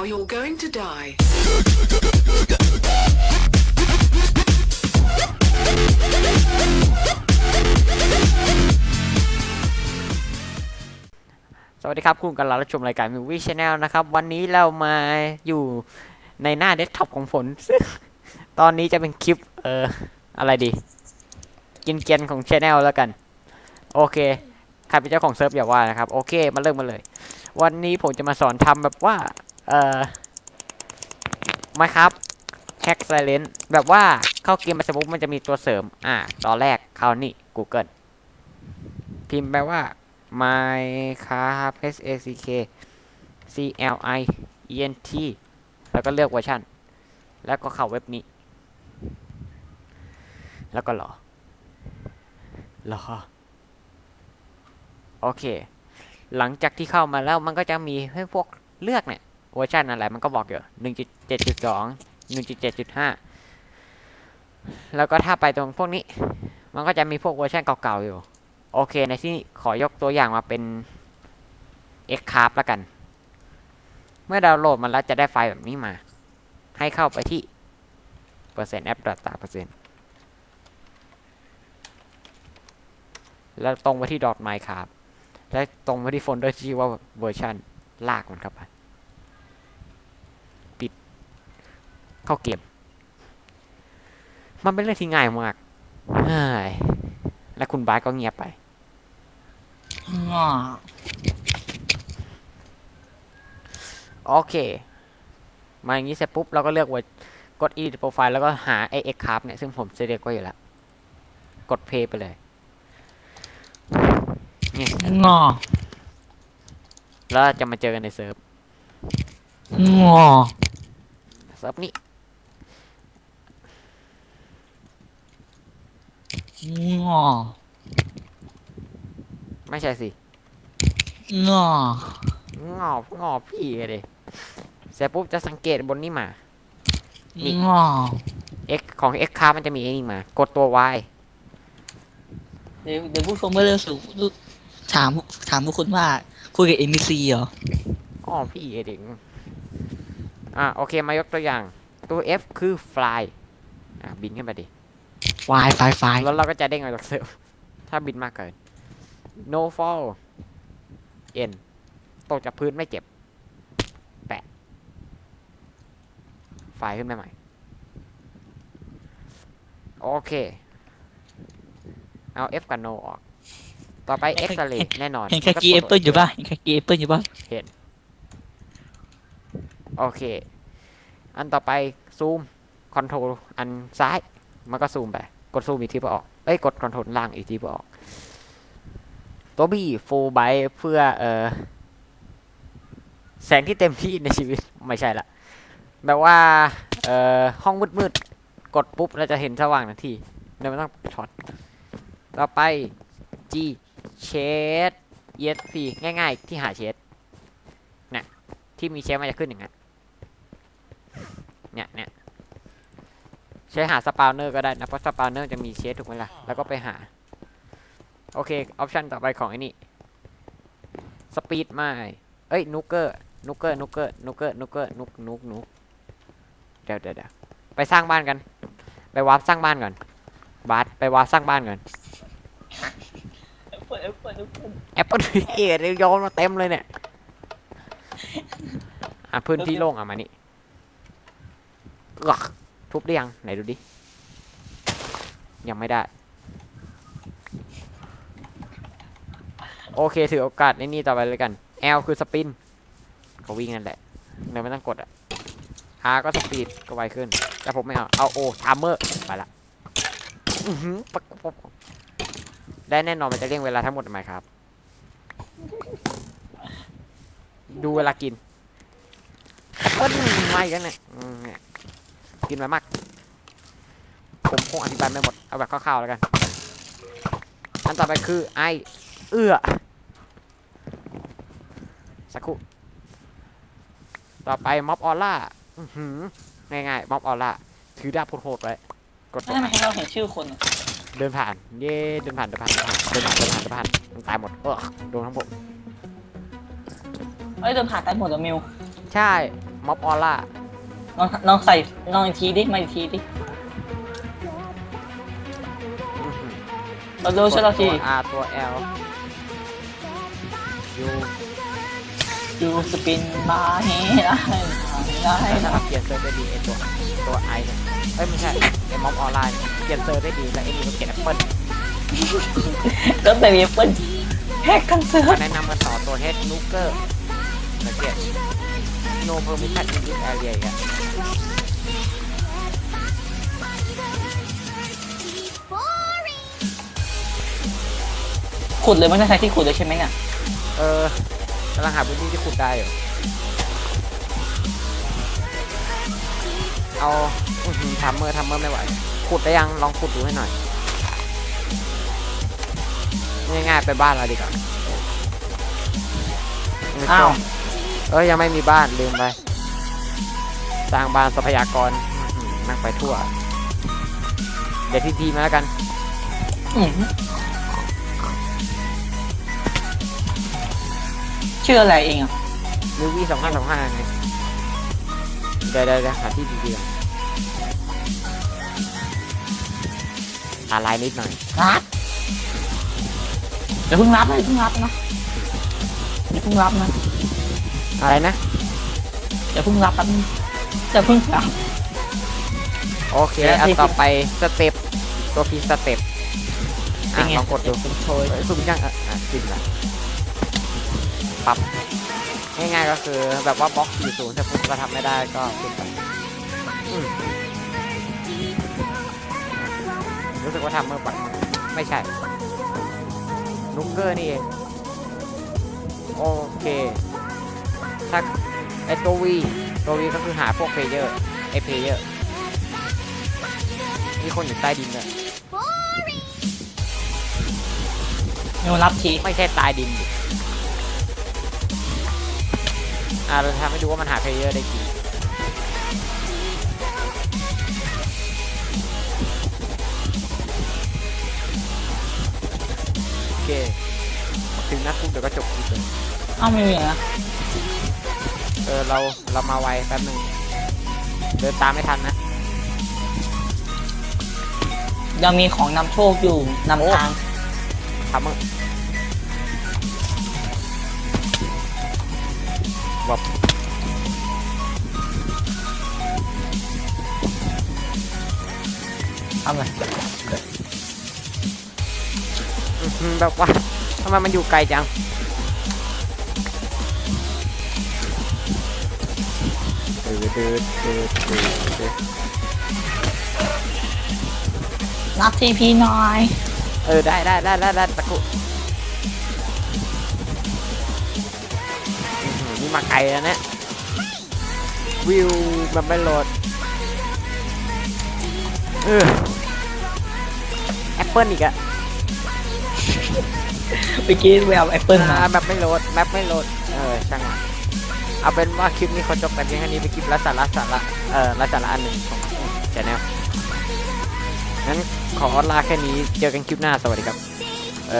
Now you're going to die. สวัสดีครับ คุณกำลังรับชมรายการ Movie Channel นะครับ วันนี้เรามาอยู่ในหน้าเดสก์ท็อปของผลซึ่งตอนนี้จะเป็นคลิป เอ่อ อะไรดี กินเกียนของ Channel แล้วกัน โอเค ใครเป็นเจ้าของเซิร์ฟอย่าว่านะครับ โอเค มาเริ่มมาเลย วันนี้ผมจะมาสอนทำแบบว่า เอ่อไม่ครับแฮกไซเลนแบบว่าเข้าเกมมาสมุกมันจะมีตัวเสริม อ่า ตอนแรกเข้านี่ Google พิมพ์ไปว่า Minecraft S A C K C L I E N T แล้วก็เลือกเวอร์ชันแล้วก็เข้าเว็บนี้ แล้วก็รอรอโอเค หลังจากที่เข้ามาแล้วมันก็จะมีให้พวกเลือกเนี่ย เวอร์ชันอะไรมันก็บอกอยู่หนึ่งจุดเจ็ดจุดสองหนึ่งจุดเจ็ดจุดห้าแล้วก็ถ้าไปตรงพวกนี้ มันก็จะมีพวกเวอร์ชันเก่าๆอยู่ โอเค ในที่ขอยกตัวอย่างมาเป็น x c a r p แล้วกัน เมื่อดาวน์โหลดมันแล้วจะได้ไฟล์แบบนี้มา ให้เข้าไปที่เปอร์เซ็นต์แอป data เปอร์เซ็นต์แล้วตรงไปที่ dot minecraft แล้วตรงไปที่โฟลเดอร์ที่ว่าเวอร์ชันลากมันเข้าไป ปิด เข้าเกม มันเป็นเรื่องที่ง่ายมากเฮ้ยและคุณบาสก็เงียบไปง้อโอเค มาอย่างนี้เสร็จปุ๊บ เราก็เลือกว่ากด edit profile แล้วก็หาไอ้ x c a r p เนี่ย ซึ่งผมเซเรียกไว้อยู่แล้ว กด play ไปเลยนี่ง้อแล้วจะมาเจอกันในเซิร์ฟง้อเซิร์ฟนี้ ง้อไม่ใช่สิง้องอบงอบพี่เลยเสร็จปุ๊บจะสังเกตบนนี้มา นี่ง้อ x ของ x c a r p มันจะมีไอ้นี่มา กดตัว y เดี๋ยวเดี๋ยวผู้ชมก็เริ่มสูถามถามพวกคุณว่าคุยกับเอ็มบีซีเหรออ๋อพี่เอเด็กอะโอเคมายกตัวอย่าง ตัว f คือ fly อะบินขึ้นไปดิ ไฟไฟไฟแล้วเราก็จะเด้งออกจากเซิร์ฟถ้าบินมากเกิน no fall n ตกจากพื้นไม่เจ็บ แปะ ไฟล์ขึ้นมาใหม่ โอเค เอา F กับ no ออก ต่อไป X ray แน่นอนเห็นแค่กีแอปเปิลอยู่ป่ะเห็นแค่กีแอปเปิลอยู่ป่ะโอเค อันต่อไปซูมคอนโทรลอันซ้าย มันก็ซูมไป กดซูมอีกทีเพื่อออก เอ้ย กดคอนโทรลล่างอีกทีเพื่อออก ตัวบีฟูลไบเพื่อเออแสงที่เต็มที่ในชีวิตไม่ใช่ละแบบว่าเออห้องมืดๆ กดปุ๊บเราจะเห็นสว่างทันทีเดี๋ยวไม่ต้องช็อตต่อไป G เชด ESP ง่ายๆ ที่หาเชดเนี่ยที่มีเชดมันจะขึ้นอย่างนั้นเนี่ยเนี่ย ใช้หาสปาวเนอร์ก็ได้นะ เพราะสปาวเนอร์จะมีเชดถูกไหมล่ะ แล้วก็ไปหา โอเค ออปชันต่อไปของไอ้นี่สปีดไม่เอ้ยนูเกอร์นูเกอร์นูเกอร์นูเกอร์นูเกอร์นุกนุกนุกเดี๋ยวเดี๋ยวเดี๋ยวไปสร้างบ้านกัน ไปวาร์ปสร้างบ้านก่อนบาสไปวาร์ปสร้างบ้านก่อนเปิดเปิดเปิดแอปเปิลเอเดี๋ยวโยนมาเต็มเลยเนี่ยอะพื้นที่โล่งอะมานี่อึก ทุบได้ยัง ไหนดูดิ ยังไม่ได้ โอเคถือโอกาสในนี่ต่อไปเลยกัน L คือสปิน ก็วิ่งนั่นแหละเดี๋ยวไม่ต้องกดอะ R ก็สปีดก็ไวขึ้น แต่ผมไม่เอา เอา O ชาร์เมอร์ไปละอือหือปักปักได้แน่นอนมันจะเรียงเวลาทั้งหมดไหมครับ ดูเวลากินแอปเปิ้ลไม่กันเนี่ย กินมามาก ผมคงอธิบายไม่หมด เอาแบบคร่าวๆแล้วกัน อันต่อไปคือไอเอื้อ สักครู่ ต่อไปม็อบออร่าง่ายๆม็อบออร่า ถือดาบโหดๆไว้ กดทำไมให้เราเห็นชื่อคนอะเดินผ่าน เย่เดินผ่านเดินผ่านเดินผ่านเดินผ่านเดินผ่านเดินผ่านมันตายหมด เออโดนทั้งหมดเอ้ยเดินผ่านกันหมดอะมิว ใช่มม็อบออร่า ลองลองใส่ลองอีกทีดิมาอีกทีดิเราดูช่วยเราทีตัว R ตัว L ยูดูสปินมาเฮ้ได้ได้ได้นะนะเปลี่ยนเซอร์ได้ดีไอตัวตัว I เนี่ยเอ้ยไม่ใช่ไอม็อบออร่าเนี่ยเปลี่ยนเซอร์ได้ดีแล้วไอนี่ก็เปลี่ยนแอปเปิลก็แต่มีเปิ้ลแฮกกันเสือมาแนะนำกันต่อตัวเฮดนูเกอร์สังเกต no permission in this area อีกอะ ขุดเลยไม่ต้องใช้ที่ขุดเลยใช่ไหมเนี่ยเออกำลังหาพื้นที่ที่ขุดได้อยู่เอาทัมเมอร์ทัมเมอร์ไม่ไหว ขุดได้ยังลองขุดดูให้หน่อย ง่ายๆไปบ้านเราดีกว่าอ้าวเอ้ยยังไม่มีบ้านลืมไปสร้างบ้านทรัพยากรอื้อหือนั่งไปทั่ว เดี๋ยวทีพีมาแล้วกัน ชื่ออะไรเองอะมิววี่สองห้าสองห้าไงเดี๋ยวเดี๋ยวเดี๋ยวหาที่ดีๆก่อนอะไรนิดหน่อย รับเดี๋ยวเพิ่งรับนะอย่าเพิ่งรับนะอย่าเพิ่งรับนะอะไรนะ อย่าเพิ่งรับแป๊บนึงอย่าเพิ่งรับ โอเคเดี๋ยวอันที่ต่อไปสเต็ปตัวพีสเต็ปเป็นอะไง ลองกดดูเป็นโชยเอ้ยสุ่มยังอะอะสิ้นละ ปรับง่ายๆก็คือแบบว่าบล็อกอยู่ศูนย์ถ้าปุ๊บเราทำไม่ได้ก็ขึ้นไปอืมรู้สึกว่าทำเมื่อปักมือไม่ใช่นุกเกอร์นี่เองโอเคถ้าไอตัววีตัววีก็คือหาพวกเพลเยอร์ไอเพลเยอร์มีคนอยู่ใต้ดินเลยเดี๋ยวรับทีไม่ใช่ใต้ดินดิ อ่าเราทำให้ดูว่ามันหาเพลเยอร์ได้กี่โอเคถึงนัดปุ๊บเดี๋ยวก็จบคลิปเลยอ้าวไม่มีนะเออเราเรามาไวแป๊บหนึ่งเดินตามไม่ทันนะยังมีของนำโชคอยู่นำทางทำมึง อื้อหือแบบว่าทำไมมันอยู่ไกลจังตืดตืดตืดตืดตืดรับทีพีหน่อย เออได้ได้ได้ได้ได้ตะกุอื้อหือนี่มาไกลแล้วเนี่ยวิวมันไม่โหลดเออ แอปเปิลอีกอะเมื่อกี้ไปเอาแอปเปิลมาอ่าแบบไม่โหลดแมปไม่โหลด เออช่างมันเอาเป็นว่าคลิปนี้เขาจบแต่เพียงแค่นี้เป็นคลิปละสาระสาระเออละสาระอันหนึ่งของช anel งั้นขอลาแค่นี้เจอกันคลิปหน้าสวัสดีครับ